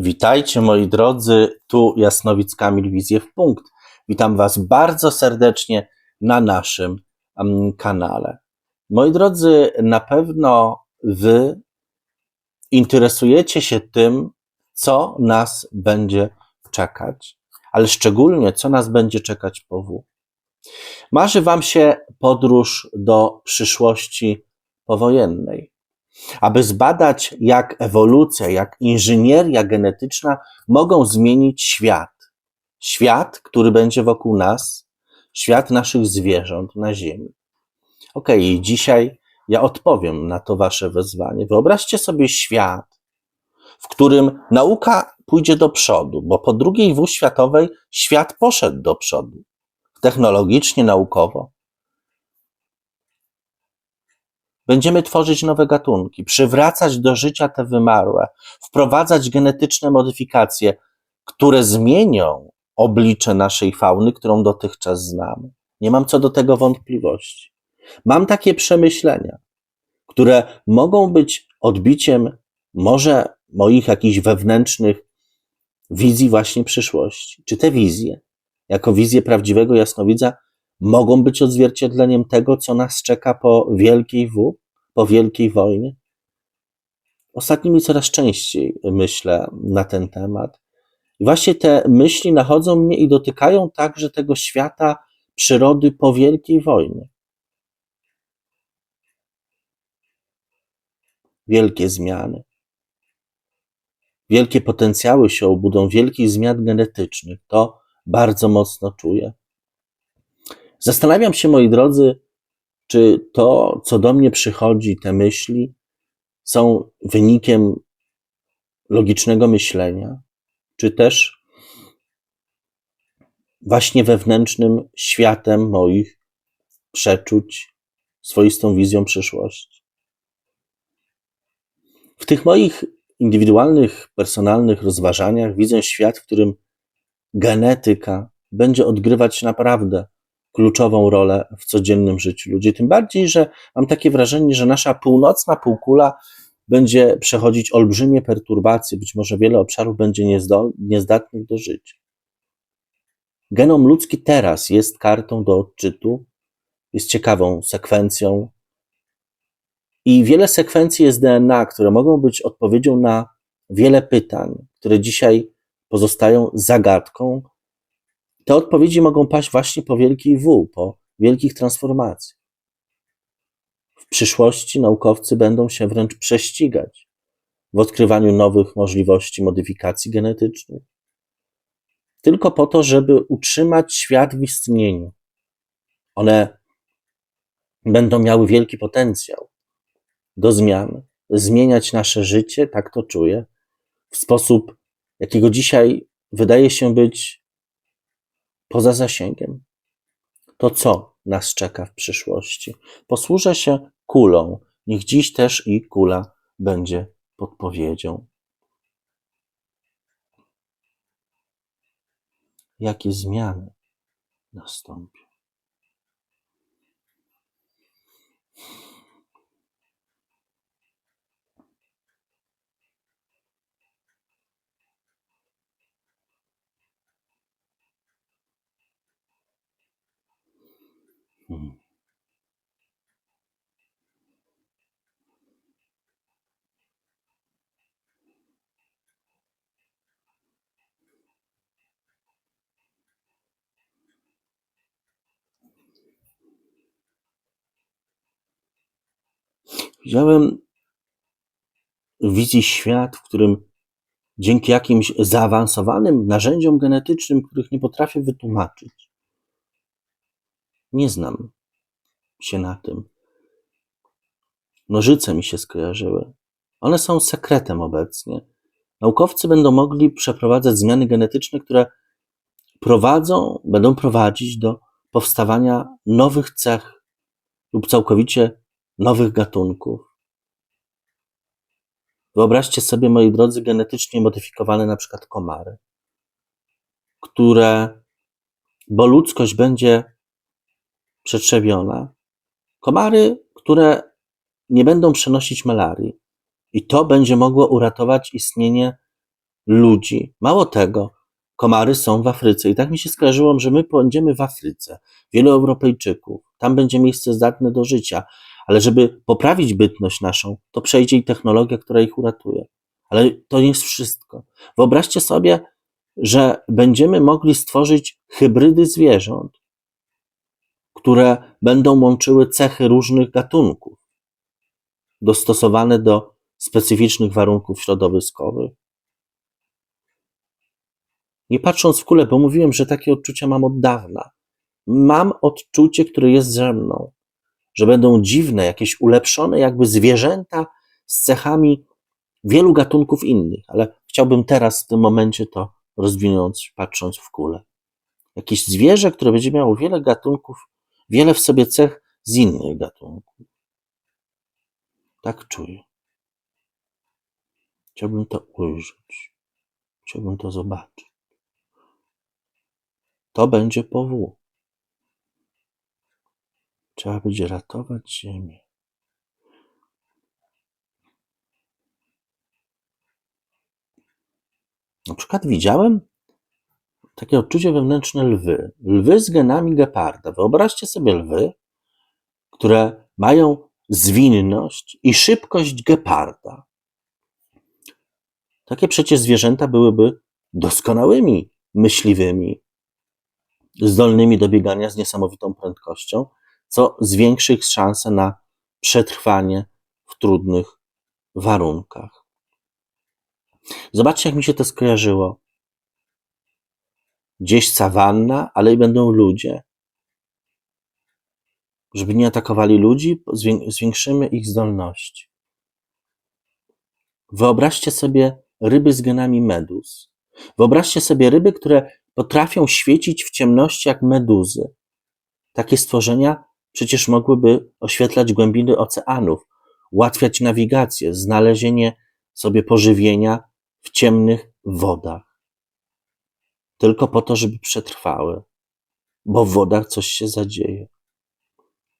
Witajcie moi drodzy, tu Jasnowic Kamil w Punkt. Witam Was bardzo serdecznie na naszym mm, kanale. Moi drodzy, na pewno Wy interesujecie się tym, co nas będzie czekać, ale szczególnie co nas będzie czekać po W. Marzy Wam się podróż do przyszłości powojennej aby zbadać, jak ewolucja, jak inżynieria genetyczna mogą zmienić świat. Świat, który będzie wokół nas, świat naszych zwierząt na Ziemi. Ok, dzisiaj ja odpowiem na to Wasze wezwanie. Wyobraźcie sobie świat, w którym nauka pójdzie do przodu, bo po II wojnie światowej świat poszedł do przodu, technologicznie, naukowo. Będziemy tworzyć nowe gatunki, przywracać do życia te wymarłe, wprowadzać genetyczne modyfikacje, które zmienią oblicze naszej fauny, którą dotychczas znamy. Nie mam co do tego wątpliwości. Mam takie przemyślenia, które mogą być odbiciem może moich jakichś wewnętrznych wizji właśnie przyszłości. Czy te wizje, jako wizje prawdziwego jasnowidza, mogą być odzwierciedleniem tego, co nas czeka po Wielkiej W, po Wielkiej Wojnie? Ostatnimi coraz częściej myślę na ten temat. I właśnie te myśli nachodzą mnie i dotykają także tego świata przyrody po Wielkiej Wojnie. Wielkie zmiany. Wielkie potencjały się obudą, wielkich zmian genetycznych. To bardzo mocno czuję. Zastanawiam się, moi drodzy, czy to, co do mnie przychodzi, te myśli, są wynikiem logicznego myślenia, czy też właśnie wewnętrznym światem moich przeczuć, swoistą wizją przyszłości. W tych moich indywidualnych, personalnych rozważaniach widzę świat, w którym genetyka będzie odgrywać naprawdę kluczową rolę w codziennym życiu ludzi. Tym bardziej, że mam takie wrażenie, że nasza północna półkula będzie przechodzić olbrzymie perturbacje, być może wiele obszarów będzie niezdatnych do życia. Genom ludzki teraz jest kartą do odczytu, jest ciekawą sekwencją i wiele sekwencji jest DNA, które mogą być odpowiedzią na wiele pytań, które dzisiaj pozostają zagadką, te odpowiedzi mogą paść właśnie po wielkiej W, po wielkich transformacjach. W przyszłości naukowcy będą się wręcz prześcigać w odkrywaniu nowych możliwości modyfikacji genetycznych, tylko po to, żeby utrzymać świat w istnieniu. One będą miały wielki potencjał do zmian, zmieniać nasze życie, tak to czuję, w sposób, jakiego dzisiaj wydaje się być poza zasięgiem. To co nas czeka w przyszłości? Posłużę się kulą. Niech dziś też i kula będzie podpowiedzią. Jakie zmiany nastąpią? Mhm. Widziałem wizji świat, w którym dzięki jakimś zaawansowanym narzędziom genetycznym, których nie potrafię wytłumaczyć, nie znam się na tym. Nożyce mi się skojarzyły. One są sekretem obecnie. Naukowcy będą mogli przeprowadzać zmiany genetyczne, które prowadzą, będą prowadzić do powstawania nowych cech lub całkowicie nowych gatunków. Wyobraźcie sobie, moi drodzy, genetycznie modyfikowane na przykład komary, które, bo ludzkość będzie przetrzewiona, komary, które nie będą przenosić malarii. I to będzie mogło uratować istnienie ludzi. Mało tego, komary są w Afryce. I tak mi się skojarzyło, że my będziemy w Afryce, wielu Europejczyków, tam będzie miejsce zdatne do życia, ale żeby poprawić bytność naszą, to przejdzie i technologia, która ich uratuje. Ale to nie jest wszystko. Wyobraźcie sobie, że będziemy mogli stworzyć hybrydy zwierząt, które będą łączyły cechy różnych gatunków, dostosowane do specyficznych warunków środowiskowych. Nie patrząc w kulę, bo mówiłem, że takie odczucia mam od dawna. Mam odczucie, które jest ze mną, że będą dziwne, jakieś ulepszone, jakby zwierzęta z cechami wielu gatunków innych, ale chciałbym teraz w tym momencie to rozwinąć, patrząc w kulę. Jakieś zwierzę, które będzie miało wiele gatunków, wiele w sobie cech z innych gatunków. Tak czuję. Chciałbym to ujrzeć. Chciałbym to zobaczyć. To będzie powód. Trzeba będzie ratować Ziemię. Na przykład widziałem takie odczucie wewnętrzne lwy. Lwy z genami geparda. Wyobraźcie sobie lwy, które mają zwinność i szybkość geparda. Takie przecież zwierzęta byłyby doskonałymi myśliwymi, zdolnymi do biegania z niesamowitą prędkością, co zwiększy ich szanse na przetrwanie w trudnych warunkach. Zobaczcie, jak mi się to skojarzyło. Gdzieś sawanna, ale i będą ludzie. Żeby nie atakowali ludzi, zwiększymy ich zdolności. Wyobraźcie sobie ryby z genami meduz. Wyobraźcie sobie ryby, które potrafią świecić w ciemności jak meduzy. Takie stworzenia przecież mogłyby oświetlać głębiny oceanów, ułatwiać nawigację, znalezienie sobie pożywienia w ciemnych wodach. Tylko po to, żeby przetrwały, bo w wodach coś się zadzieje.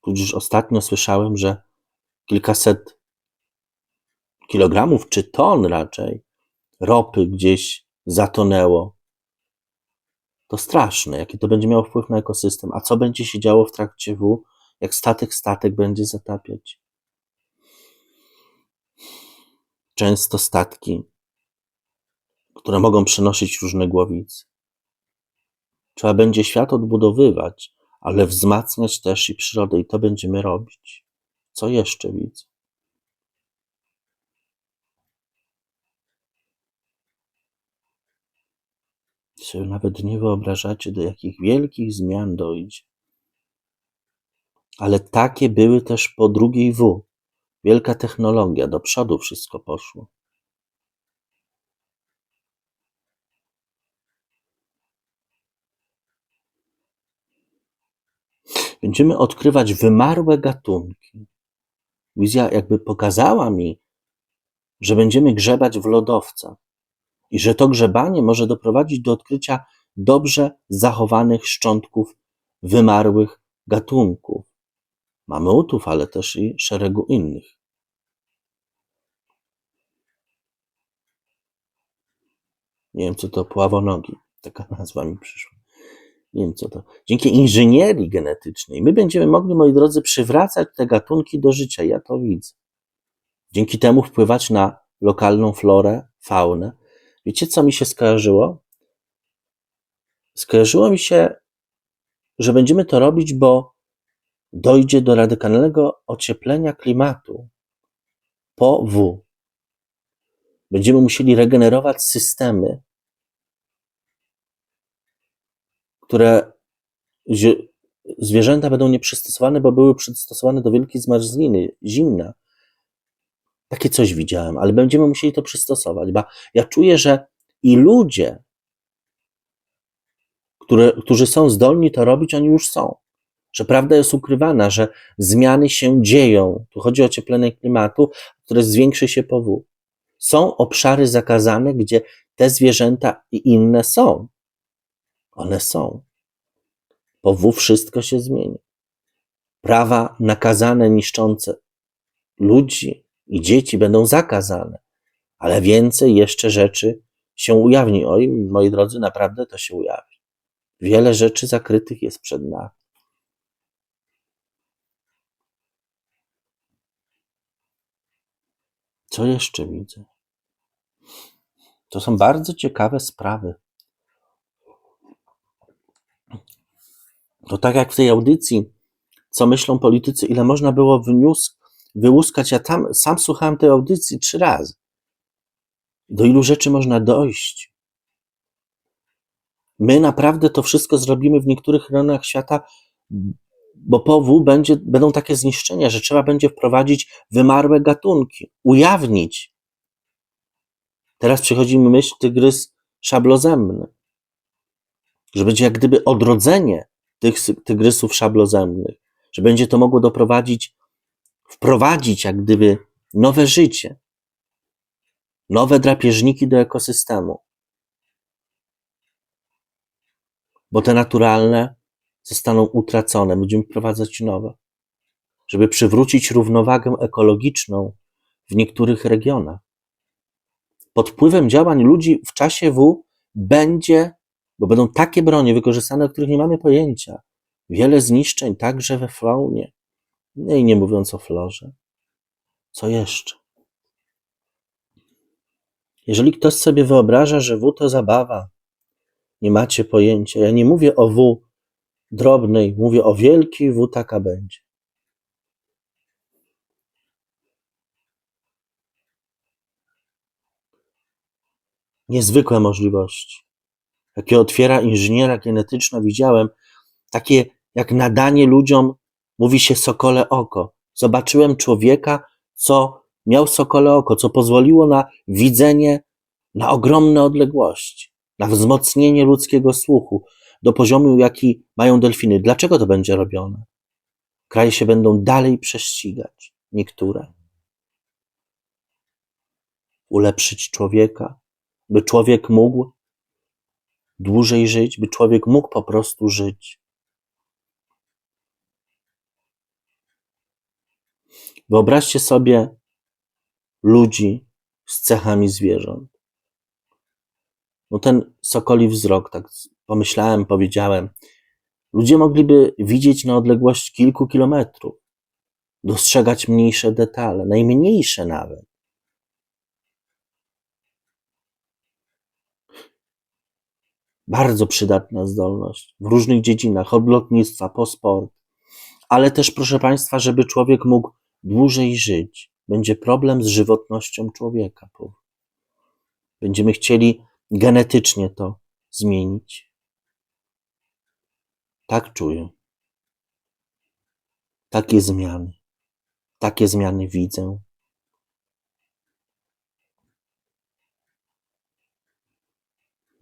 Tudzież ostatnio słyszałem, że kilkaset kilogramów czy ton raczej ropy gdzieś zatonęło. To straszne, jaki to będzie miało wpływ na ekosystem. A co będzie się działo w trakcie W, jak statek statek będzie zatapiać? Często statki, które mogą przynosić różne głowice. Trzeba będzie świat odbudowywać, ale wzmacniać też i przyrodę, i to będziemy robić. Co jeszcze widzę? sobie nawet nie wyobrażacie, do jakich wielkich zmian dojdzie. Ale takie były też po drugiej W. Wielka technologia, do przodu wszystko poszło. Będziemy odkrywać wymarłe gatunki. Wizja jakby pokazała mi, że będziemy grzebać w lodowcach i że to grzebanie może doprowadzić do odkrycia dobrze zachowanych szczątków wymarłych gatunków, mamutów, ale też i szeregu innych. Nie wiem, co to pławonogi, taka nazwa mi przyszła. Nie wiem, co to. Dzięki inżynierii genetycznej my będziemy mogli, moi drodzy, przywracać te gatunki do życia. Ja to widzę. Dzięki temu wpływać na lokalną florę, faunę, Wiecie, co mi się skojarzyło? Skojarzyło mi się, że będziemy to robić, bo dojdzie do radykalnego ocieplenia klimatu po W. Będziemy musieli regenerować systemy, które zwierzęta będą nieprzystosowane, bo były przystosowane do wielkiej zmarzliny, zimna. Takie coś widziałem, ale będziemy musieli to przystosować, bo ja czuję, że i ludzie, które, którzy są zdolni to robić, oni już są. Że prawda jest ukrywana, że zmiany się dzieją. Tu chodzi o ocieplenie klimatu, które zwiększy się powód. Są obszary zakazane, gdzie te zwierzęta i inne są. One są. Po wszystko się zmieni. Prawa nakazane, niszczące ludzi, i dzieci będą zakazane, ale więcej jeszcze rzeczy się ujawni. Oj, moi drodzy, naprawdę to się ujawni. Wiele rzeczy zakrytych jest przed nami. Co jeszcze widzę? To są bardzo ciekawe sprawy. To tak jak w tej audycji, co myślą politycy, ile można było wniósł, wyłuskać. Ja tam sam słuchałem tej audycji trzy razy. Do ilu rzeczy można dojść. My naprawdę to wszystko zrobimy w niektórych rejonach świata, bo po W będzie, będą takie zniszczenia, że trzeba będzie wprowadzić wymarłe gatunki, ujawnić. Teraz przychodzi mi myśl tygrys szablozemny, że będzie jak gdyby odrodzenie tych tygrysów szablozemnych, że będzie to mogło doprowadzić, wprowadzić jak gdyby nowe życie, nowe drapieżniki do ekosystemu. Bo te naturalne zostaną utracone, będziemy wprowadzać nowe, żeby przywrócić równowagę ekologiczną w niektórych regionach. Pod wpływem działań ludzi w czasie W będzie, bo będą takie bronie wykorzystane, o których nie mamy pojęcia, wiele zniszczeń także we faunie. No i nie mówiąc o florze. Co jeszcze? Jeżeli ktoś sobie wyobraża, że W to zabawa, nie macie pojęcia. Ja nie mówię o W drobnej, mówię o wielkiej W taka będzie. Niezwykłe możliwości, jakie otwiera inżyniera genetyczna, widziałem, takie jak nadanie ludziom, mówi się sokole oko. Zobaczyłem człowieka, co miał sokole oko, co pozwoliło na widzenie na ogromne odległości, na wzmocnienie ludzkiego słuchu do poziomu, jaki mają delfiny. Dlaczego to będzie robione? Kraje się będą dalej prześcigać, niektóre. Ulepszyć człowieka, by człowiek mógł dłużej żyć, by człowiek mógł po prostu żyć. Wyobraźcie sobie ludzi z cechami zwierząt. No ten sokoli wzrok, tak pomyślałem, powiedziałem, ludzie mogliby widzieć na odległość kilku kilometrów, dostrzegać mniejsze detale, najmniejsze nawet. Bardzo przydatna zdolność w różnych dziedzinach, od lotnictwa po sport, ale też, proszę Państwa, żeby człowiek mógł dłużej żyć, będzie problem z żywotnością człowieka. Będziemy chcieli genetycznie to zmienić. Tak czuję. Takie zmiany. Takie zmiany widzę.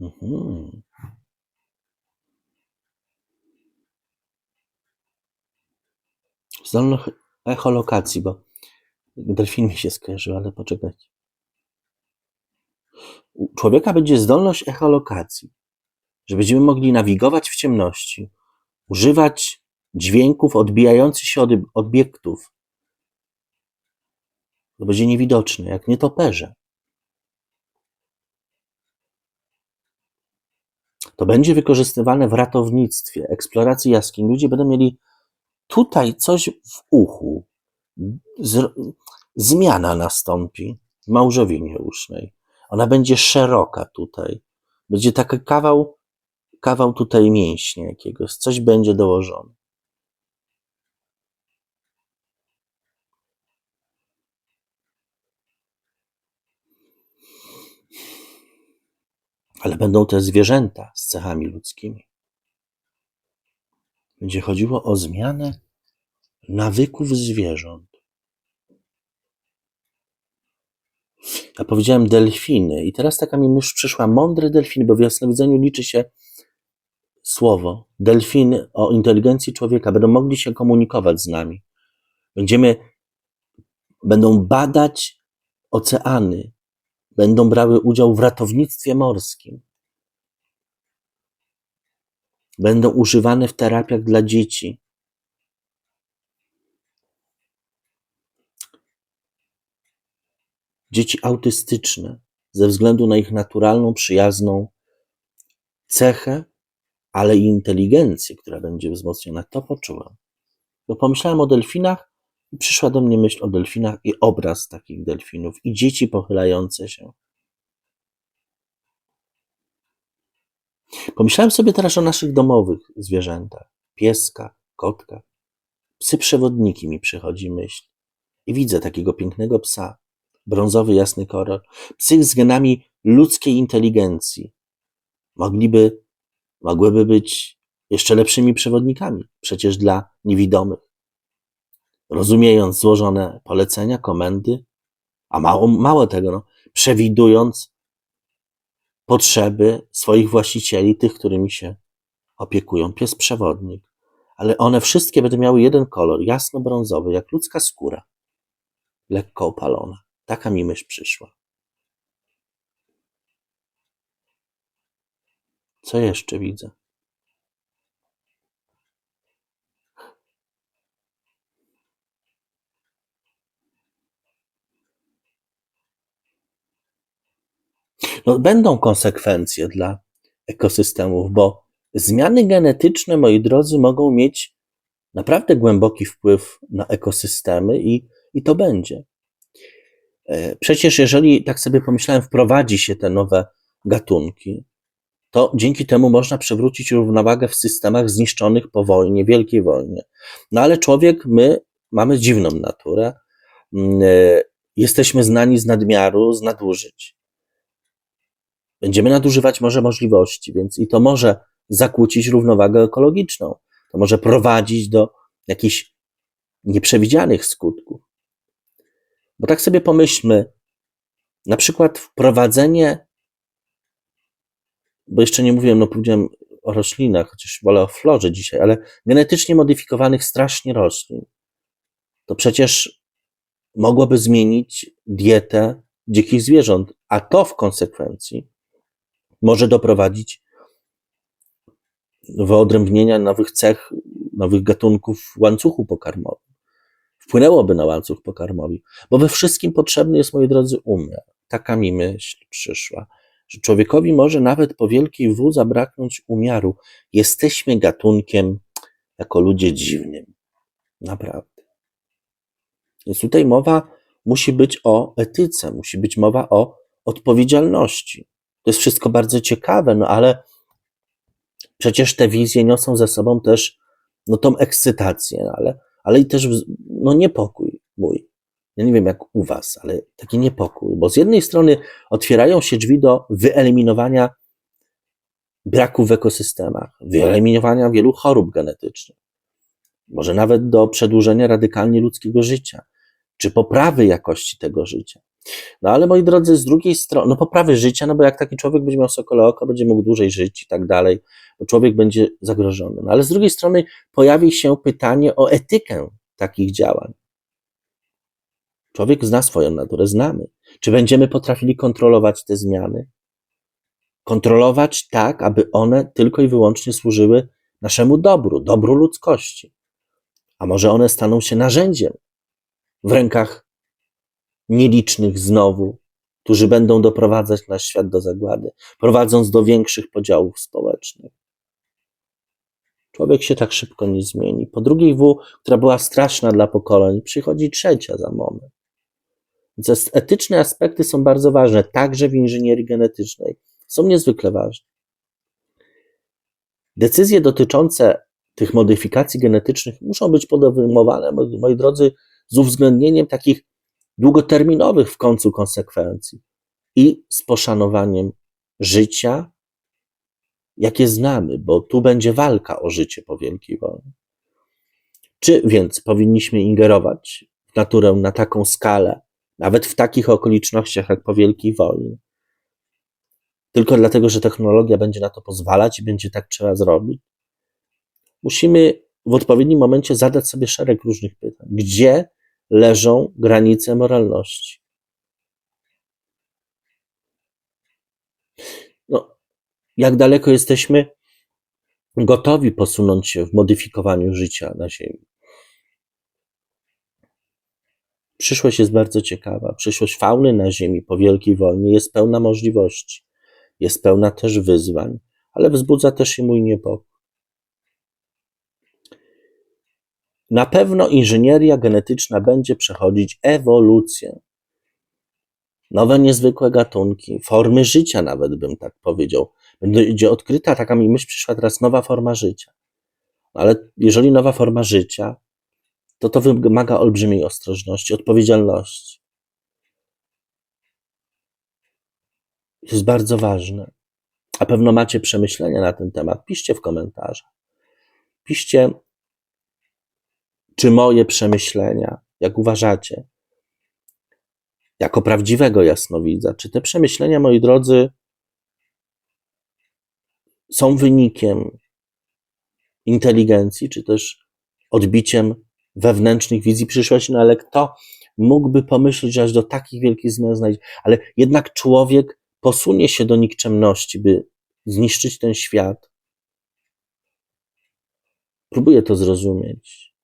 Mhm. Zdolność echolokacji, bo delfin mi się skojarzył, ale poczekajcie. U człowieka będzie zdolność echolokacji, że będziemy mogli nawigować w ciemności, używać dźwięków odbijających się od obiektów. To będzie niewidoczne, jak nietoperze. To będzie wykorzystywane w ratownictwie, eksploracji jaskiń. Ludzie będą mieli tutaj coś w uchu. Z, zmiana nastąpi w małżowinie usznej. Ona będzie szeroka tutaj. Będzie taki kawał, kawał tutaj mięśnia jakiegoś. Coś będzie dołożone. Ale będą te zwierzęta z cechami ludzkimi. Będzie chodziło o zmianę nawyków zwierząt. Ja powiedziałem delfiny i teraz taka mi myśl przyszła, mądre delfiny, bo w jasnowidzeniu liczy się słowo. Delfiny o inteligencji człowieka będą mogli się komunikować z nami. Będziemy, będą badać oceany, będą brały udział w ratownictwie morskim. Będą używane w terapiach dla dzieci. Dzieci autystyczne ze względu na ich naturalną, przyjazną cechę, ale i inteligencję, która będzie wzmocniona. To poczułem. Bo pomyślałem o delfinach i przyszła do mnie myśl o delfinach i obraz takich delfinów i dzieci pochylające się. Pomyślałem sobie teraz o naszych domowych zwierzętach. Pieska, kotka. Psy przewodniki mi przychodzi myśl. I widzę takiego pięknego psa. Brązowy, jasny kolor. Psy z genami ludzkiej inteligencji. Mogliby, mogłyby być jeszcze lepszymi przewodnikami, przecież dla niewidomych. Rozumiejąc złożone polecenia, komendy, a mało, mało tego, no, przewidując potrzeby swoich właścicieli, tych, którymi się opiekują. Pies przewodnik. Ale one wszystkie będą miały jeden kolor, jasno-brązowy, jak ludzka skóra. Lekko opalona. Taka mi myśl przyszła. Co jeszcze widzę? No, będą konsekwencje dla ekosystemów, bo zmiany genetyczne, moi drodzy, mogą mieć naprawdę głęboki wpływ na ekosystemy i, i to będzie. E, przecież, jeżeli tak sobie pomyślałem, wprowadzi się te nowe gatunki, to dzięki temu można przywrócić równowagę w systemach zniszczonych po wojnie, wielkiej wojnie. No ale człowiek, my mamy dziwną naturę, mm, e, jesteśmy znani z nadmiaru, z nadużyć. Będziemy nadużywać może możliwości, więc i to może zakłócić równowagę ekologiczną. To może prowadzić do jakichś nieprzewidzianych skutków. Bo tak sobie pomyślmy, na przykład wprowadzenie, bo jeszcze nie mówiłem, no powiedziałem o roślinach, chociaż wolę o florze dzisiaj, ale genetycznie modyfikowanych strasznie roślin. To przecież mogłoby zmienić dietę dzikich zwierząt, a to w konsekwencji może doprowadzić do wyodrębnienia nowych cech, nowych gatunków łańcuchu pokarmowym. Wpłynęłoby na łańcuch pokarmowy, bo we wszystkim potrzebny jest, moi drodzy, umiar. Taka mi myśl przyszła, że człowiekowi może nawet po wielkiej W zabraknąć umiaru. Jesteśmy gatunkiem jako ludzie dziwnym. Naprawdę. Więc tutaj mowa musi być o etyce, musi być mowa o odpowiedzialności. To jest wszystko bardzo ciekawe, no ale przecież te wizje niosą ze sobą też no, tą ekscytację, no, ale, ale i też no, niepokój mój. Ja nie wiem jak u Was, ale taki niepokój, bo z jednej strony otwierają się drzwi do wyeliminowania braków w ekosystemach, wyeliminowania wielu chorób genetycznych, może nawet do przedłużenia radykalnie ludzkiego życia, czy poprawy jakości tego życia. No ale moi drodzy, z drugiej strony, no poprawy życia, no bo jak taki człowiek będzie miał sokole oko, będzie mógł dłużej żyć i tak dalej, bo człowiek będzie zagrożony. No ale z drugiej strony pojawi się pytanie o etykę takich działań. Człowiek zna swoją naturę, znamy. Czy będziemy potrafili kontrolować te zmiany? Kontrolować tak, aby one tylko i wyłącznie służyły naszemu dobru, dobru ludzkości. A może one staną się narzędziem w rękach nielicznych znowu, którzy będą doprowadzać nasz świat do zagłady, prowadząc do większych podziałów społecznych. Człowiek się tak szybko nie zmieni. Po drugiej W, która była straszna dla pokoleń, przychodzi trzecia za moment. Więc etyczne aspekty są bardzo ważne, także w inżynierii genetycznej. Są niezwykle ważne. Decyzje dotyczące tych modyfikacji genetycznych muszą być podejmowane, moi drodzy, z uwzględnieniem takich długoterminowych w końcu konsekwencji i z poszanowaniem życia, jakie znamy, bo tu będzie walka o życie po Wielkiej Wojnie. Czy więc powinniśmy ingerować w naturę na taką skalę, nawet w takich okolicznościach jak po Wielkiej Wojnie, tylko dlatego, że technologia będzie na to pozwalać i będzie tak trzeba zrobić? Musimy w odpowiednim momencie zadać sobie szereg różnych pytań. Gdzie leżą granice moralności. No, jak daleko jesteśmy gotowi posunąć się w modyfikowaniu życia na Ziemi? Przyszłość jest bardzo ciekawa. Przyszłość fauny na Ziemi po Wielkiej Wojnie jest pełna możliwości. Jest pełna też wyzwań, ale wzbudza też i mój niepokój. Na pewno inżynieria genetyczna będzie przechodzić ewolucję. Nowe, niezwykłe gatunki, formy życia, nawet bym tak powiedział. Będzie odkryta taka mi myśl, przyszła teraz nowa forma życia. Ale jeżeli nowa forma życia, to to wymaga olbrzymiej ostrożności, odpowiedzialności. Jest bardzo ważne. A pewno macie przemyślenia na ten temat. Piszcie w komentarzach. Piszcie, czy moje przemyślenia, jak uważacie, jako prawdziwego jasnowidza, czy te przemyślenia, moi drodzy, są wynikiem inteligencji, czy też odbiciem wewnętrznych wizji przyszłości, no ale kto mógłby pomyśleć, że aż do takich wielkich zmian znajdzie, ale jednak człowiek posunie się do nikczemności, by zniszczyć ten świat. Próbuję to zrozumieć.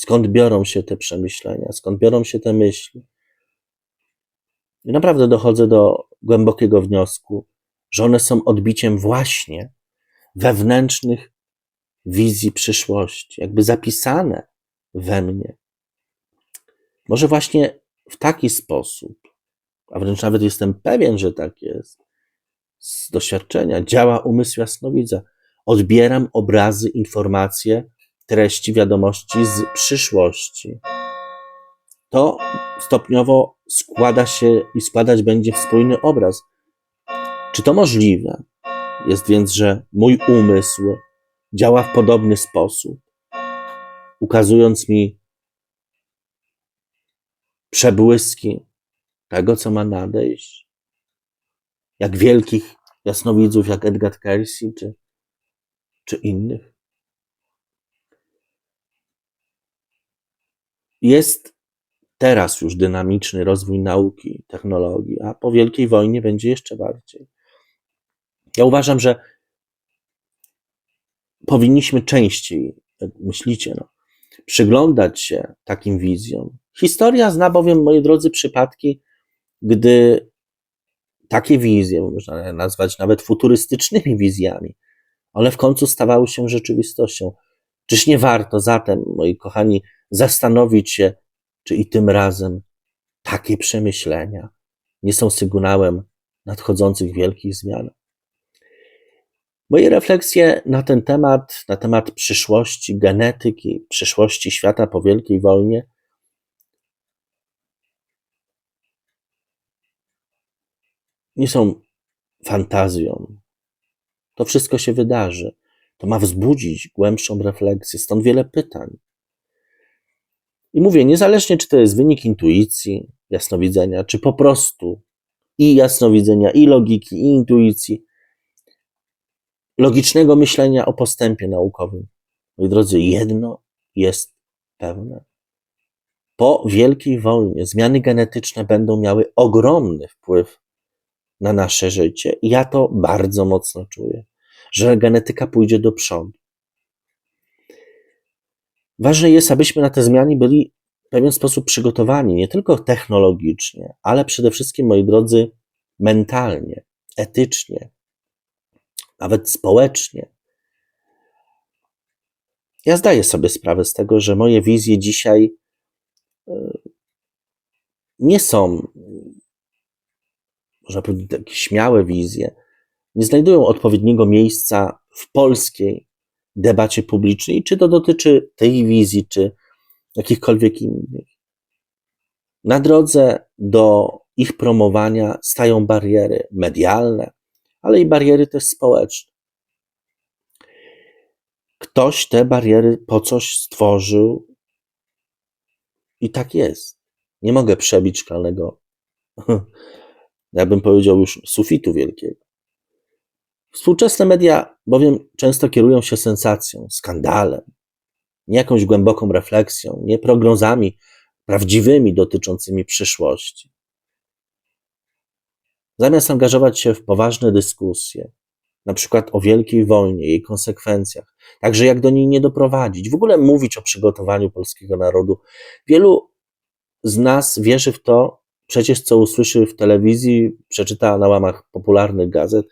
Skąd biorą się te przemyślenia, skąd biorą się te myśli. I naprawdę dochodzę do głębokiego wniosku, że one są odbiciem właśnie wewnętrznych wizji przyszłości, jakby zapisane we mnie. Może właśnie w taki sposób, a wręcz nawet jestem pewien, że tak jest, z doświadczenia działa umysł jasnowidza. Odbieram obrazy, informacje, treści, wiadomości z przyszłości. To stopniowo składa się i składać będzie w spójny obraz. Czy to możliwe? Jest więc, że mój umysł działa w podobny sposób, ukazując mi przebłyski tego, co ma nadejść, jak wielkich jasnowidzów, jak Edgar Cayce czy, czy innych. Jest teraz już dynamiczny rozwój nauki, technologii, a po Wielkiej Wojnie będzie jeszcze bardziej. Ja uważam, że powinniśmy częściej, jak myślicie, no, przyglądać się takim wizjom. Historia zna bowiem, moi drodzy, przypadki, gdy takie wizje, można nazwać nawet futurystycznymi wizjami, one w końcu stawały się rzeczywistością. Czyż nie warto zatem, moi kochani, zastanowić się, czy i tym razem takie przemyślenia nie są sygnałem nadchodzących wielkich zmian? Moje refleksje na ten temat, na temat przyszłości genetyki, przyszłości świata po Wielkiej Wojnie, nie są fantazją. To wszystko się wydarzy. To ma wzbudzić głębszą refleksję, stąd wiele pytań. I mówię, niezależnie czy to jest wynik intuicji, jasnowidzenia, czy po prostu i jasnowidzenia, i logiki, i intuicji, logicznego myślenia o postępie naukowym. Moi drodzy, jedno jest pewne. Po Wielkiej Wojnie zmiany genetyczne będą miały ogromny wpływ na nasze życie. I ja to bardzo mocno czuję, że genetyka pójdzie do przodu. Ważne jest, abyśmy na te zmiany byli w pewien sposób przygotowani, nie tylko technologicznie, ale przede wszystkim, moi drodzy, mentalnie, etycznie, nawet społecznie. Ja zdaję sobie sprawę z tego, że moje wizje dzisiaj e, nie są, można powiedzieć, takie śmiałe wizje, nie znajdują odpowiedniego miejsca w polskiej debacie publicznej, czy to dotyczy tej wizji, czy jakichkolwiek innych. Na drodze do ich promowania stają bariery medialne, ale i bariery też społeczne. Ktoś te bariery po coś stworzył i tak jest. Nie mogę przebić szklanego, ja bym powiedział już sufitu wielkiego. Współczesne media bowiem często kierują się sensacją, skandalem, nie jakąś głęboką refleksją, nie prognozami prawdziwymi dotyczącymi przyszłości. Zamiast angażować się w poważne dyskusje, na przykład o wielkiej wojnie, jej konsekwencjach, także jak do niej nie doprowadzić, w ogóle mówić o przygotowaniu polskiego narodu, wielu z nas wierzy w to, przecież co usłyszy w telewizji, przeczyta na łamach popularnych gazet,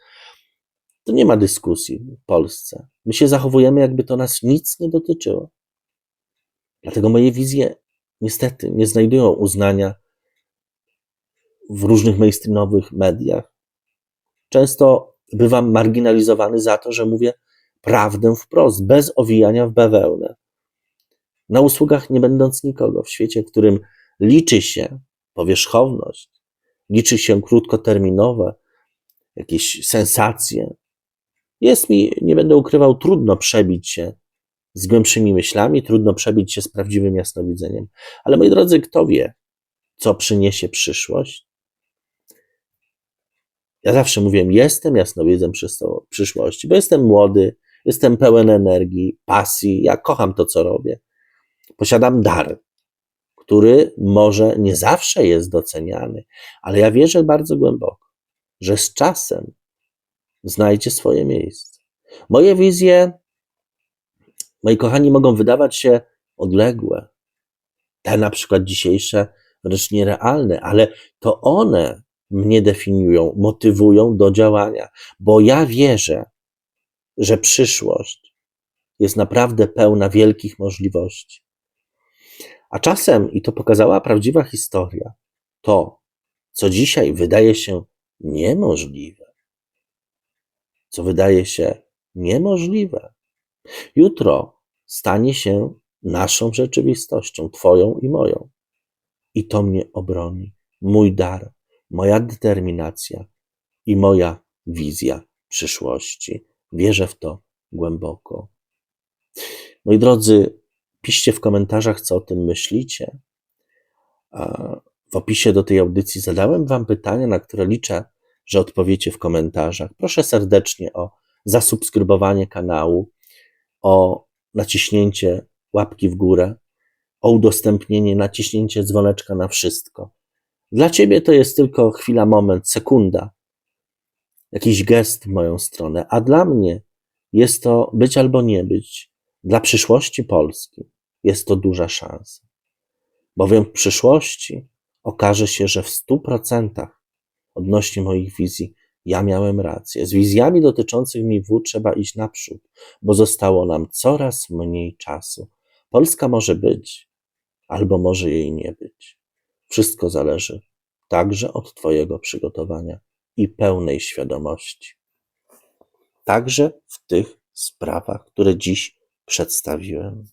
to nie ma dyskusji w Polsce. My się zachowujemy, jakby to nas nic nie dotyczyło. Dlatego moje wizje niestety nie znajdują uznania w różnych mainstreamowych mediach. Często bywam marginalizowany za to, że mówię prawdę wprost, bez owijania w bawełnę. Na usługach nie będąc nikogo, w świecie, w którym liczy się powierzchowność, liczy się krótkoterminowe, jakieś sensacje. Jest mi, nie będę ukrywał, trudno przebić się z głębszymi myślami, trudno przebić się z prawdziwym jasnowidzeniem. Ale moi drodzy, kto wie, co przyniesie przyszłość? Ja zawsze mówiłem, jestem jasnowidzem przyszłości, bo jestem młody, jestem pełen energii, pasji, ja kocham to, co robię. Posiadam dar, który może nie zawsze jest doceniany, ale ja wierzę bardzo głęboko, że z czasem znajdzie swoje miejsce. Moje wizje, moi kochani, mogą wydawać się odległe, te na przykład dzisiejsze, wręcz nierealne, ale to one mnie definiują, motywują do działania, bo ja wierzę, że przyszłość jest naprawdę pełna wielkich możliwości. A czasem, i to pokazała prawdziwa historia, to, co dzisiaj wydaje się niemożliwe, co wydaje się niemożliwe, jutro stanie się naszą rzeczywistością, Twoją i moją. I to mnie obroni. Mój dar, moja determinacja i moja wizja przyszłości. Wierzę w to głęboko. Moi drodzy, piszcie w komentarzach, co o tym myślicie. W opisie do tej audycji zadałem Wam pytania, na które liczę, że odpowiecie w komentarzach. Proszę serdecznie o zasubskrybowanie kanału, o naciśnięcie łapki w górę, o udostępnienie, naciśnięcie dzwoneczka na wszystko. Dla Ciebie to jest tylko chwila, moment, sekunda, jakiś gest w moją stronę, a dla mnie jest to być albo nie być. Dla przyszłości Polski jest to duża szansa, bowiem w przyszłości okaże się, że w stu procentach odnośnie moich wizji ja miałem rację. Z wizjami dotyczącymi W trzeba iść naprzód, bo zostało nam coraz mniej czasu. Polska może być, albo może jej nie być. Wszystko zależy także od Twojego przygotowania i pełnej świadomości. Także w tych sprawach, które dziś przedstawiłem.